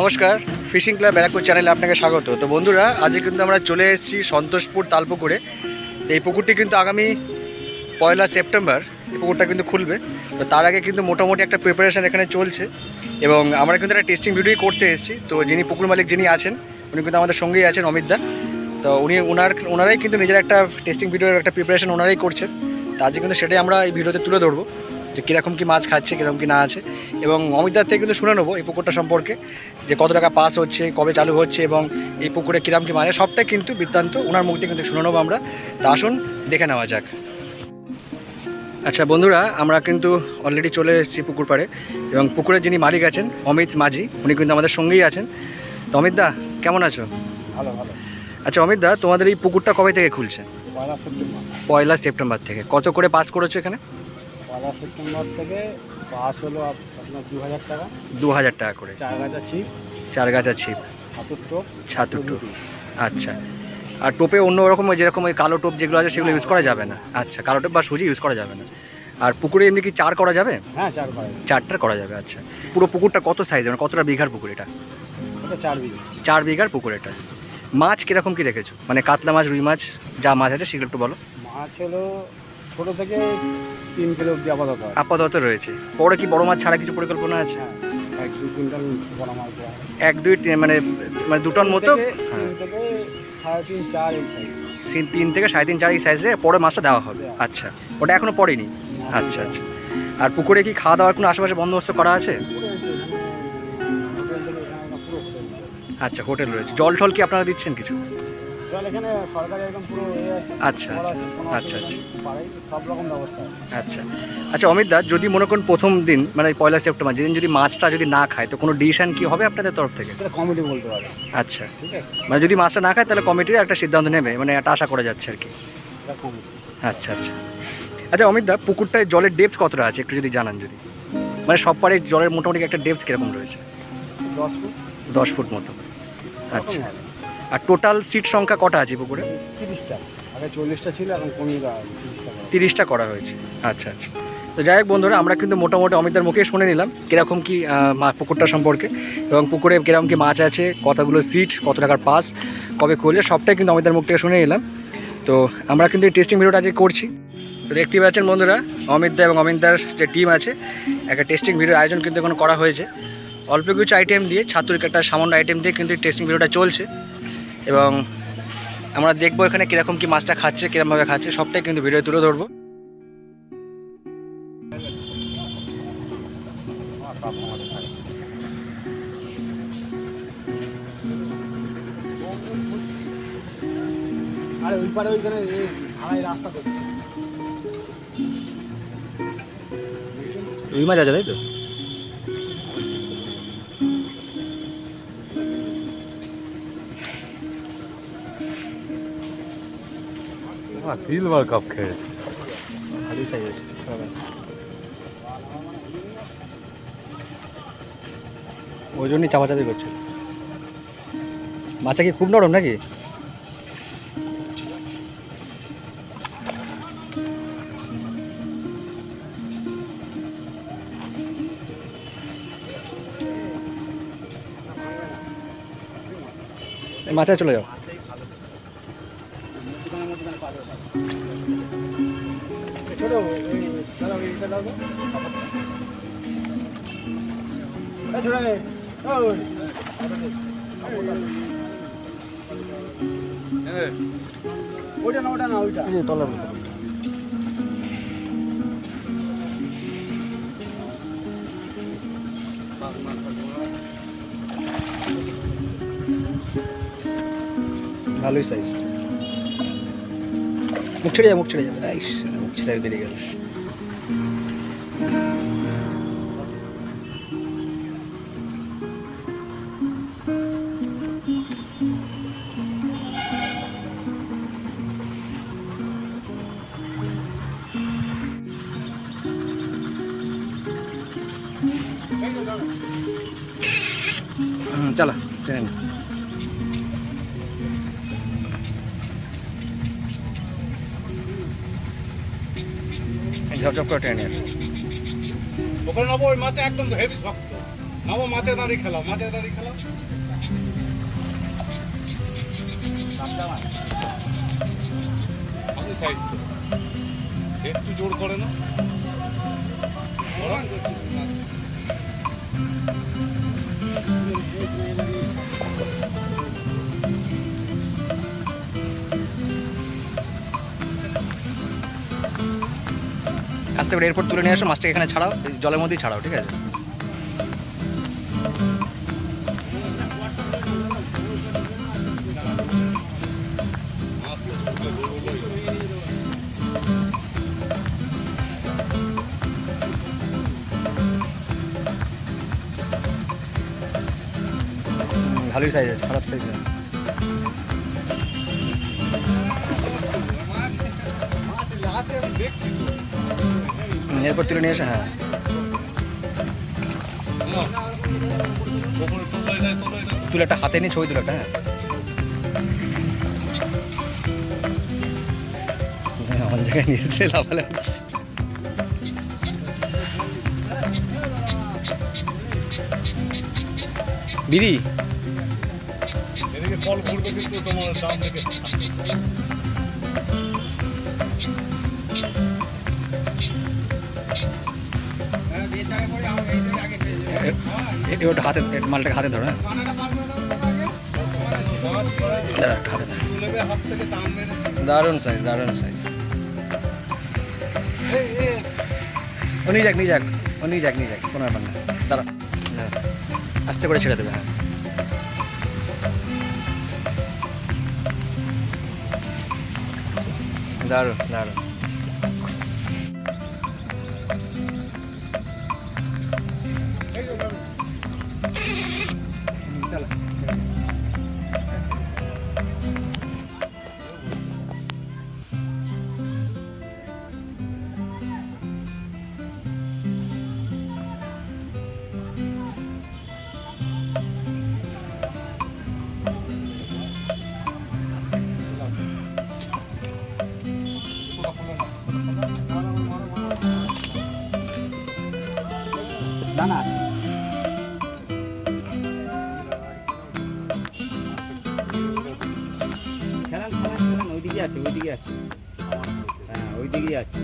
নমস্কার fishing club Barrackpore চ্যানেলে আপনাকে স্বাগত। তো বন্ধুরা, আজকে কিন্তু আমরা চলে এসেছি সন্তোষপুর তালপুকুরে। এই পুকুরটি কিন্তু আগামী পয়লা সেপ্টেম্বর, এই পুকুরটা কিন্তু খুলবে। তো তার আগে কিন্তু মোটামুটি একটা প্রিপারেশন এখানে চলছে। এবং আমরা কিন্তু একটা টেস্টিং ভিডিওই করতে এসেছি। তো যিনি পুকুর মালিক, যিনি আছেন, উনি কিন্তু আমাদের সঙ্গেই আছেন, অমিত দা। তো উনি ওনার ওনারাই কিন্তু নিজের একটা টেস্টিং ভিডিওর একটা প্রিপারেশন ওনারাই করছেন। তো আজকে কিন্তু সেটাই আমরা এই ভিডিওতে তুলে ধরবো। যে কীরকম কী মাছ খাচ্ছে কীরকম কী না আছে। এবং অমিতদার থেকে কিন্তু শুনে নেব এই পুকুরটা সম্পর্কে যে কত টাকা পাস হচ্ছে কবে চালু হচ্ছে এবং এই পুকুরে কীরকম কী মাছ সবটাই কিন্তু বৃত্তান্ত ওনার মুখ থেকে কিন্তু শুনে নেব আমরা। তা আসুন দেখে নেওয়া যাক। আচ্ছা বন্ধুরা আমরা কিন্তু অলরেডি চলে এসেছি পুকুর পাড়ে এবং পুকুরের যিনি মালিক আছেন অমিত মাঝি উনি কিন্তু আমাদের সঙ্গেই আছেন। তো অমিত দা কেমন আছো? ভালো ভালো। আচ্ছা অমিত দা তোমাদের এই পুকুরটা কবে থেকে খুলছে? পয়লা সেপ্টেম্বর। পয়লা সেপ্টেম্বর থেকে। কত করে পাস করেছ এখানে? পয়লা সেপ্টেম্বর থেকে পাস হলো আপনার দু হাজার টাকা। দু হাজার টাকা করে। চার গাছা ছিপ। চার গাছা ছিপ। হাতুর টোপ। ছাতুর টোপ। আচ্ছা। আর টোপে অন্য রকম ওই যেরকম ওই কালো টোপ যেগুলো আছে সেগুলো ইউজ করা যাবে না। আচ্ছা কালো টোপ বা সুজি ইউজ করা যাবে না। আর পুকুরে এমনি কি চার করা যাবে? হ্যাঁ চার পায়ে চারটার করা যাবে আচ্ছা। পুরো পুকুরটা কত সাইজ মানে কতটা বিঘার পুকুর এটা? এটা চার বিঘে। চার বিঘার পুকুর এটা। মাছ কীরকম কি রেখেছো? মানে কাতলা মাছ রুই মাছ যা মাছ আছে সেগুলো একটু বলো। মাছ হলো ছোটো থেকে তিন কিলো অব্দি আপাতত হয়। আপাতত রয়েছে। পরে কি বড় মাছ ছাড়া কিছু পরিকল্পনা আছে? হ্যাঁ এক দু কুইন্টাল বড় মাছ দেওয়া হয়। এক দুই তিন মানে মানে দুটোর তিন মতো? থেকে- হ্যাঁ তিন থেকে সাড়ে তিন চার এই সাইজ সে- তিন থেকে সাড়ে তিন চার এই সাইজে পরে মাছটা দেওয়া হবে। আচ্ছা ওটা এখনও পড়েনি? আচ্ছা আচ্ছা। আর পুকুরে কি খাওয়া দাওয়ার কোনো আশেপাশে বন্দোবস্ত করা আছে? পুরো এই যে হোটেল থেকে এখানে একটা পুরো হোটেল। আচ্ছা হোটেল রয়েছে। জল টল কি আপনারা দিচ্ছেন কিছু? পুরো আচ্ছা, আচ্ছা, রকম আচ্ছা। আচ্ছা অমিত দা যদি মনে করুন প্রথম দিন মানে পয়লা সেপ্টেম্বর যেদিন যদি মাছটা যদি না খায় তো কোনো ডিসিশন কি হবে আপনাদের তরফ থেকে? কমিটি বলতে পারে। আচ্ছা। মানে যদি মাছটা না খায় তাহলে কমিটির একটা সিদ্ধান্ত নেবে মানে একটা আশা করা যাচ্ছে আর কি। আচ্ছা আচ্ছা। আচ্ছা অমিত দা পুকুরটায় জলের ডেপথ কতটা আছে একটু যদি জানান যদি। মানে সব পাড়ে জলের মোটামুটি একটা ডেপথ কীরকম রয়েছে? দশ ফুট। দশ ফুট মতো আচ্ছা। আর টোটাল সিট সংখ্যা কটা আছে পুকুরে? তিরিশটা। আগে চল্লিশটা ছিল এখন কমিয়ে দেওয়া তিরিশটা করা হয়েছে। আচ্ছা আচ্ছা। তো যাই হোক বন্ধুরা আমরা কিন্তু মোটামুটি অমিতার মুখে শুনে নিলাম কীরকম কি মা- পুকুরটা সম্পর্কে। এবং পুকুরে কীরকম কি মাছ আছে কতগুলো সিট কত টাকার পাস কবে খুলছে সবটাই কিন্তু অমিতার মুখ থেকে শুনে নিলাম। তো আমরা কিন্তু এই টেস্টিং ভিডিওটা আজকে করছি। তো দেখতেই পাচ্ছেন বন্ধুরা অমিত দা এবং অমিতদার যে টিম আছে একটা টেস্টিং ভিডিওর আয়োজন কিন্তু এখন করা হয়েছে। অল্প কিছু আইটেম দিয়ে ছাত্রীকে একটা সামান্য আইটেম দিয়ে কিন্তু টেস্টিং ভিডিওটা চলছে। এবং আমরা দেখব এখানে কীরকম কি মাছটা খাচ্ছে কীরকমভাবে খাচ্ছে সবটাই কিন্তু ভিডিও তুলে ধরবো। আরে ওই পারে ওইখানে রাস্তা রুই মাছ আছে তাই তো সিলভার কাপ খেয়ে ভালোই সাইজ আছে ওই জন্যই চাপাচাপি করছে। মাছা কি খুব নরম নাকি? মাথায় চলে যাও। ওইটা না ওটা না ওইটা ভালোই সাইজ মুখ ছেড়ে যা, মুখ ছেড়ে যা। আইস মুখ ছেড়ে বেরিয়ে গেল। হুম, চলো নে। করে ওখানে নেব ওই একদম হেভি নামো মাছে দাঁড়িয়ে খেলাও দাঁড়িয়ে খেলাও। সাইজ তো একটু জোর করে না আস্তে করে এরপর তুলে নিয়ে আসো মাছটাকে এখানে ছাড়াও জলের মধ্যেই ছাড়াও ঠিক আছে? ভালোই সাইজ আছে, খারাপ সাইজ না এরপর তুলে নিয়ে এসো হ্যাঁ। তোলো একটা হাতে নিয়ে ছবি তুলে একটা হ্যাঁ। জায়গায় নিয়ে এসে লাফালাফি দিদি ফল করবে কিন্তু তোমার দাম থেকে ওটা হাতে মালটাকে হাতে ধরো হ্যাঁ। দারুণ সাইজ দারুণ সাইজ উনি যাক নিয়ে যাক। উনি যাক নিয়ে যাক। কোনো ব্যাপার না। দাঁড়া হ্যাঁ। আস্তে করে ছেড়ে দেবে হ্যাঁ। なるなる。আছে ওইদিকে আছে। হ্যাঁ ওইদিকেই আছে।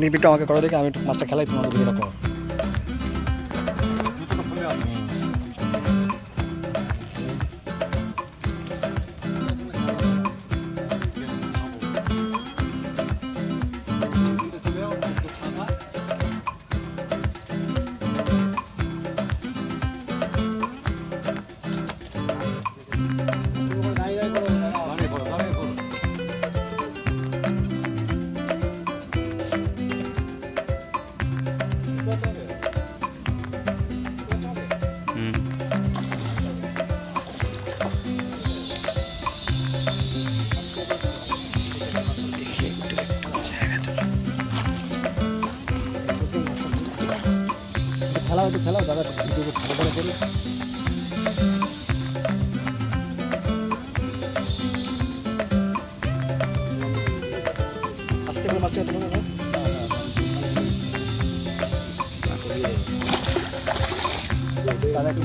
নিবিটা আমাকে করো দেখে আমি একটু মাছটা খেলাই, তোমার ভিডিওটা করো। করে আস্তে করে মাছটা তোমাকে দাদা দাদা একটু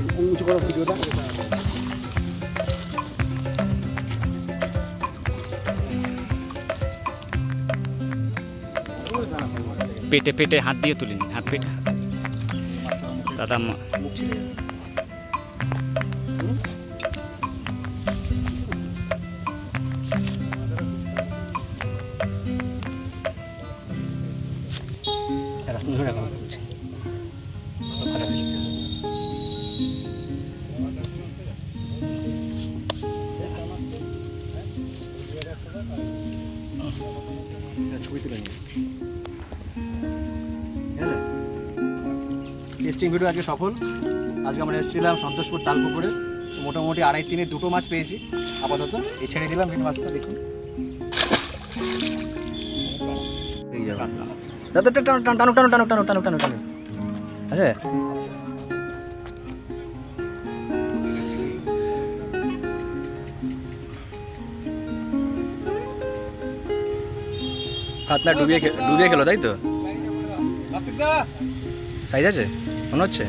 পেটে পেটে হাত দিয়ে তুলিনি, হাত পেটে। দাদা ভিডিও আজকে সফল। আজকে আমরা এসেছিলাম সন্তোষপুর তালপুকুরে। মোটামুটি আড়াই তিনে দুটো মাছ পেয়েছি। আপাতত এই ছেড়ে দিলাম কিন্তু মাছটা দেখুন। এই যাবে। দাদা টানো টানো টানো টানো টানো টানো টানো টানো টানো। আছে? ডুবিয়ে ডুবিয়ে খেলো তাই তো? সাইজ আছে? মনে হচ্ছে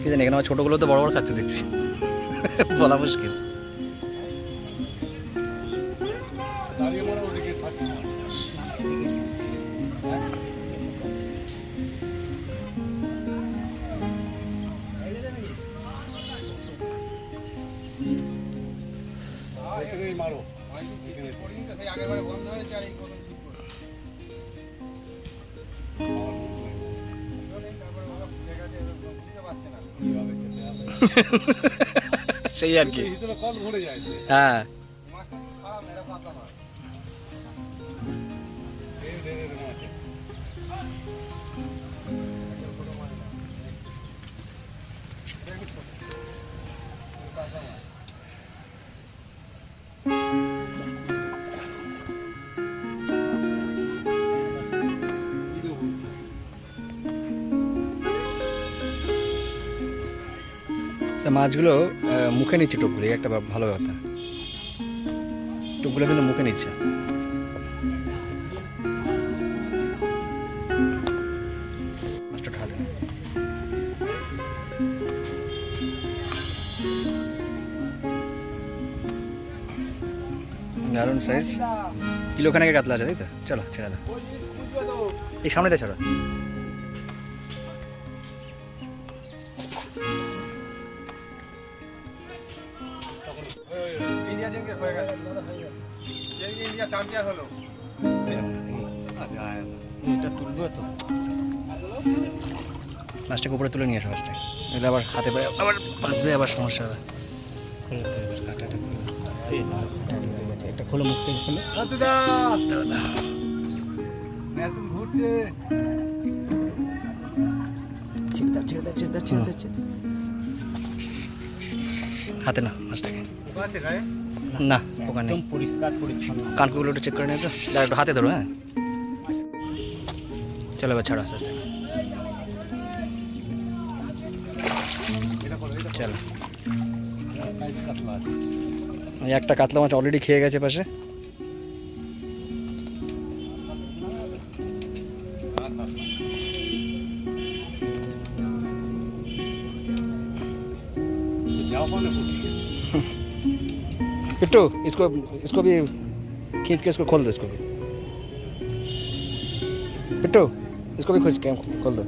কি জানি এখানে আমার ছোটোগুলো তো বড় বড় খাচ্ছে দেখছি বলা মুশকিল মারা ওদিকে থাকি না এখানেই মারো সেই আর কি। হ্যাঁ। তা মাছগুলো মুখে নিচ্ছে টোপগুলো একটা ভালো কথা। টোপগুলো কিন্তু মুখে নিচ্ছে। দারুণ সাইজ কিলোখানেকে কাতলা আছে, তাই তো? চলো, ছেড়ে দাও। এই সামনেতে ছাড়ো। মাছটাকে উপরে তুলে নিয়ে আসো মাছটা এলে আবার হাতে পায়ে আবার বাঁধবে আবার সমস্যা হবে। একটা খোলো মুখ থেকে খোলো। হাতে না মাছটাকে। না ওখানে পরিষ্কার পরিচ্ছন্ন। কানকুগুলো একটু চেক করে নিয়ে তো একটু হাতে ধরো হ্যাঁ। চলো এবার ছাড়ো আস্তে আস্তে। ওই একটা কাতলা মাছ অলরেডি খেয়ে গেছে পাশে যাও মানে পুঁটি पिट्टू इसको इसको भी खींच के इसको खोल दो इसको भी पिट्टू इसको भी खींच के खोल दो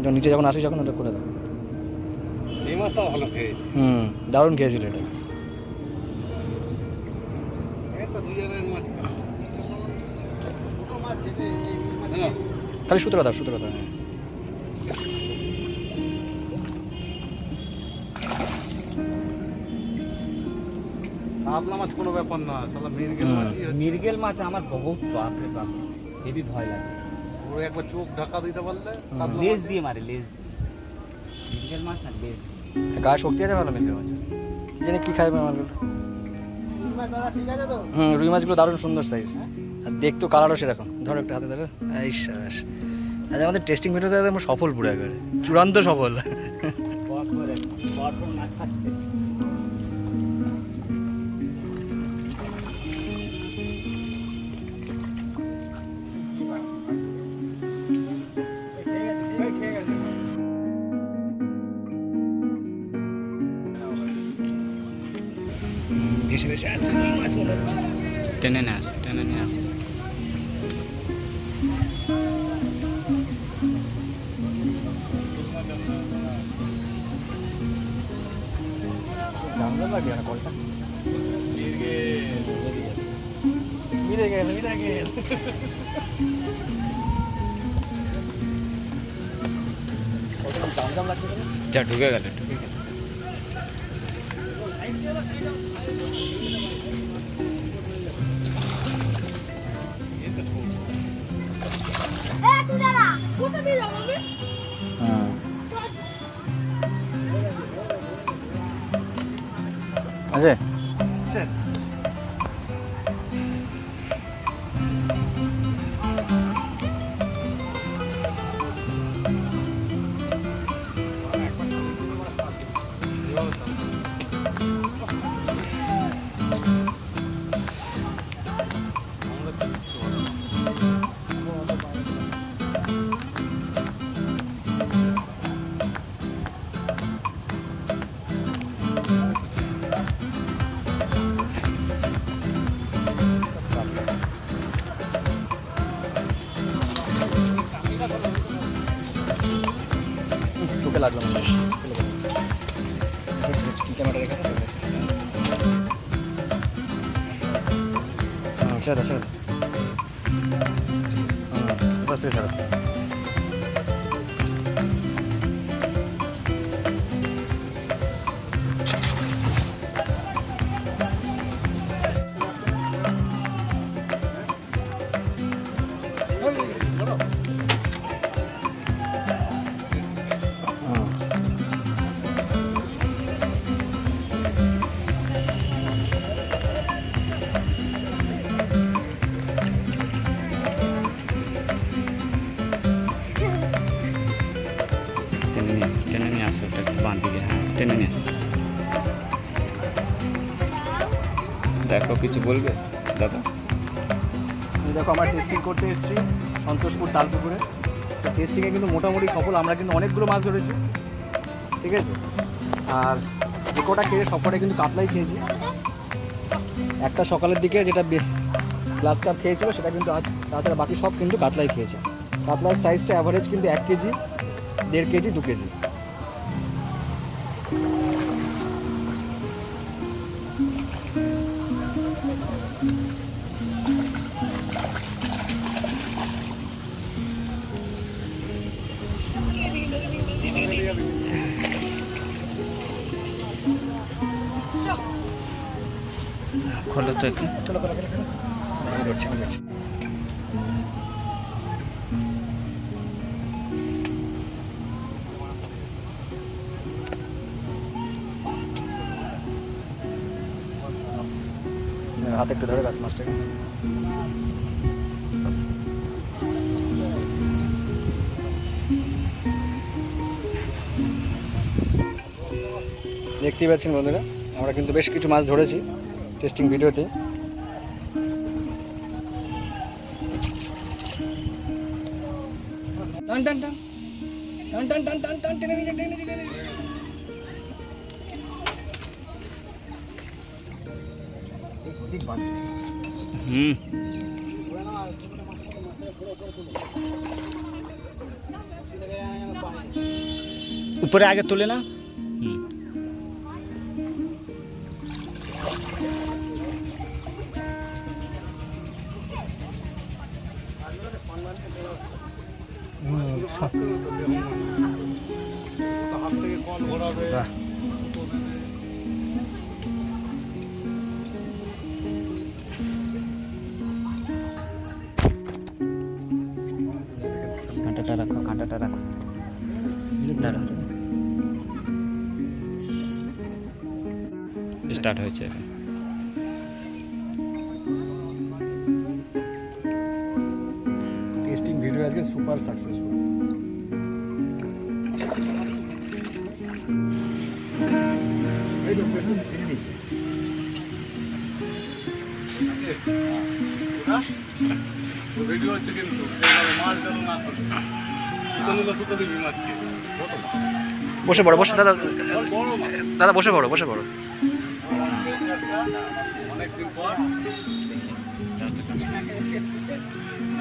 যখন নিচে যখন আসি যখন ওটা করে দাও ভালো খেয়েছে। হুম দারুণ খেয়েছিল এটা। হ্যাঁ। খালি সূত্র দাও সূত্র দাও। হ্যাঁ। কাতলা মাছ কোনো ব্যাপার না সালা মিরগেল মাছ আমার বহুত বাপ রে বাপ হেভি ভয় লাগে। ওর একবার চোখ ঢাকা দিতে পারলে লেজ দিয়ে মারে লেজ দিয়ে। মির্গেল মাছ না লেজ দিয়ে। গায়ে শক্তি আছে ভালো মেঘের মাছ কি জানি কী খাই মাছগুলো হুম, রুই মাছগুলো দারুণ সুন্দর সাইজ আর দেখতেও কালারও সেরকম। ধরো একটা হাতে ধরো। এই শ্বাস আজ আমাদের টেস্টিং ভিডিওতে আমরা সফল পুরো একবারে। চূড়ান্ত সফল। মাছ খাচ্ছে। টেনে নিয়ে আসে টেনে নিয়ে আসে জানলাম লাগছে না কলটা মিলে গেল মিলে গেল কতক্ষণ জাম জাম লাগছে কেন যা ঢুকে গেল আছে কি ক্যামেরা রেখে আছে হ্যাঁ ছেড়ে দাও ছেড়ে দাও টেনে নিয়ে আসো, টেনে নিয়ে আসো একটু বাঁ দিকে হ্যাঁ টেনে নিয়ে আসো। দেখো, কিছু বলবে? দাদা? দেখো, আমরা টেস্টিং করতে এসেছি সন্তোষপুর তালপুকুরে। টেস্টিংয়ে কিন্তু মোটামুটি সফল, আমরা কিন্তু অনেকগুলো মাছ ধরেছি। ঠিক আছে? আর যে খেয়ে সব কটা কিন্তু কাতলাই খেয়েছি। একটা সকালের দিকে যেটা গ্লাস কাপ খেয়েছিল, সেটা কিন্তু আজ, তাছাড়া বাকি সব কিন্তু কাতলাই খেয়েছে। কাতলার সাইজটা অ্যাভারেজ কিন্তু এক কেজি। দেড় কেজি দু কেজি। খোলো তো একে চলো হাতে একটু ধরে রাখ মাছটাকে। দেখতেই পাচ্ছেন বন্ধুরা, আমরা কিন্তু বেশ কিছু মাছ ধরেছি টেস্টিং ভিডিওতে। টান টান টান টান টান টান টান টান, টেনে টেনে টেনে হুম। উপরে আগে তুলে না? হুম। হাত থেকে কল ঘোরাবে। কাঁটাটা রাখো কাঁটাটা রাখো। দাঁড়াও। স্টার্ট হয়েছে। টেস্টিং ভিডিও আজকে সুপার সাকসেসফুল ভিডিও হচ্ছে কিন্তু সেইভাবে মাছ যেন না করে সুতো সুতো দিবি মাছকে। বসে পড়ো বসে দাদা দাদা বসে পড়ো বসে পড়ো। অনেকদিন পর।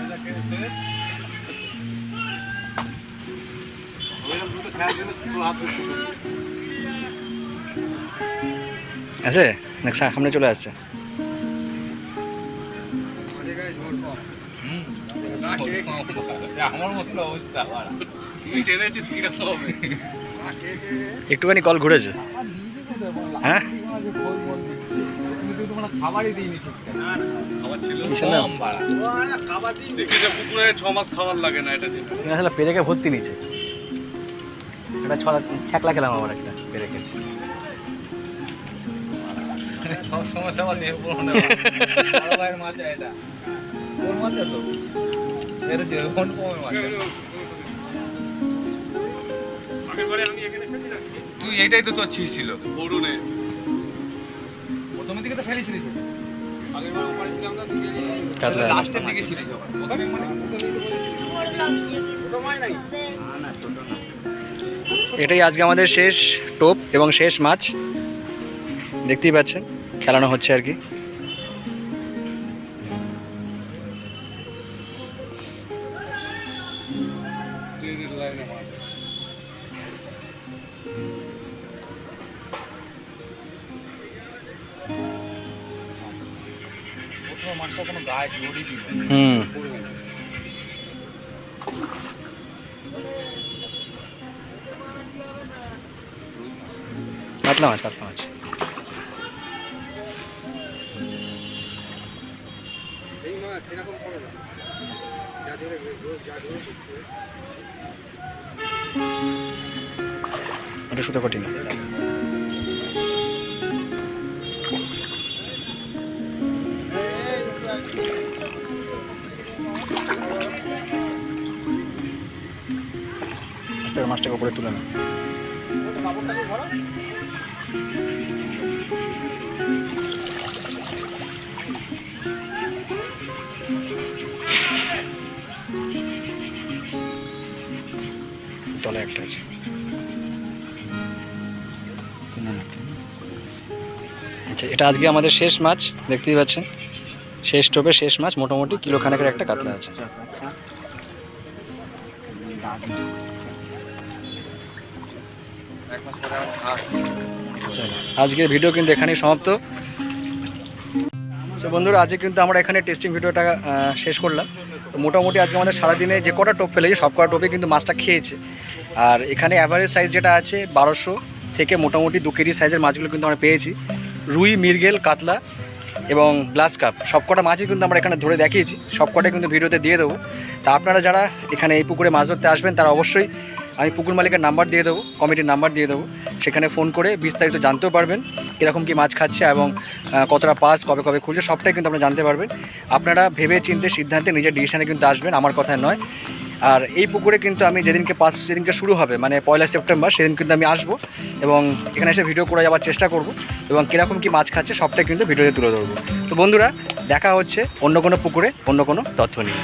এটা খেয়েছে। ওইরকম দুটো খেয়াল না সামনে চলে আসছে তুই জেনেছিস কীরকম হবে? একটুখানি কল ঘুরেছে। হ্যাঁ? খাবারই দিইনি ঠিকঠাক খাবার ছিল বিশাল দেখি যে পুকুরে ছ মাস খাবার লাগে না এটা যেটা। আসলে পেরেকে ভর্তি নিচে একটা ছলা ছ্যাকলা খেলাম আমার একটা পেরেকে। তো আমার নিয়ে পুরো বড়। ভাইয়ের মাছ এটা। তোর মাছ তো? তুই এইটাই তো তোর ছিস ছিল। বরুণে। প্রথমের দিকে তো না। লাস্টের দিকে মানে ছোট এটাই আজকে আমাদের শেষ টোপ এবং শেষ মাছ। দেখতেই পাচ্ছেন খেলানো হচ্ছে আর কি। হুম। কাতলা মাছ কাতলা মাছ। এটা শুধু কঠিন মাছটাকে উপরে তুলে না তলে একটা আছে। আচ্ছা এটা আজকে আমাদের শেষ মাছ, দেখতেই পাচ্ছেন। শেষ টোপে শেষ মাছ, মোটামুটি কিলো খানেকের একটা কাতলা আছে। আজকের ভিডিও কিন্তু এখানেই সমাপ্ত। তো বন্ধুরা, আজকে কিন্তু আমরা এখানে টেস্টিং ভিডিওটা শেষ করলাম। তো মোটামুটি আজকে আমাদের সারাদিনে যে কটা টোপ ফেলেছে, সব কটা টোপে কিন্তু মাছটা খেয়েছে। আর এখানে অ্যাভারেজ সাইজ যেটা আছে, বারোশো থেকে মোটামুটি দু কেজি সাইজের মাছগুলো কিন্তু আমরা পেয়েছি। রুই মিরগেল কাতলা এবং গ্লাস কাপ সব কটা মাছই কিন্তু আমরা এখানে ধরে দেখিয়েছি সব কটাই কিন্তু ভিডিওতে দিয়ে দেবো। তা আপনারা যারা এখানে এই পুকুরে মাছ ধরতে আসবেন, তারা অবশ্যই আমি পুকুর মালিকের নাম্বার দিয়ে দেবো, কমিটির নাম্বার দিয়ে দেবো। সেখানে ফোন করে বিস্তারিত জানতেও পারবেন, কীরকম কী মাছ খাচ্ছে এবং কতটা পাস, কবে কবে খুলছে, সবটাই কিন্তু আপনারা জানতে পারবেন। আপনারা ভেবে চিনতে সিদ্ধান্তে নিজের ডিসিশানে কিন্তু আসবেন, আমার কথা নয়। আর এই পুকুরে কিন্তু আমি যেদিনকে পাঁচ যেদিনকে শুরু হবে মানে পয়লা সেপ্টেম্বর, সেদিন কিন্তু আমি আসব এবং এখানে এসে ভিডিও করে যাওয়ার চেষ্টা করব এবং কীরকম কী মাছ খাচ্ছে সবটাই কিন্তু ভিডিওতে তুলে ধরবো। তো বন্ধুরা, দেখা হচ্ছে অন্য কোনো পুকুরে, অন্য কোনো তথ্য নিয়ে।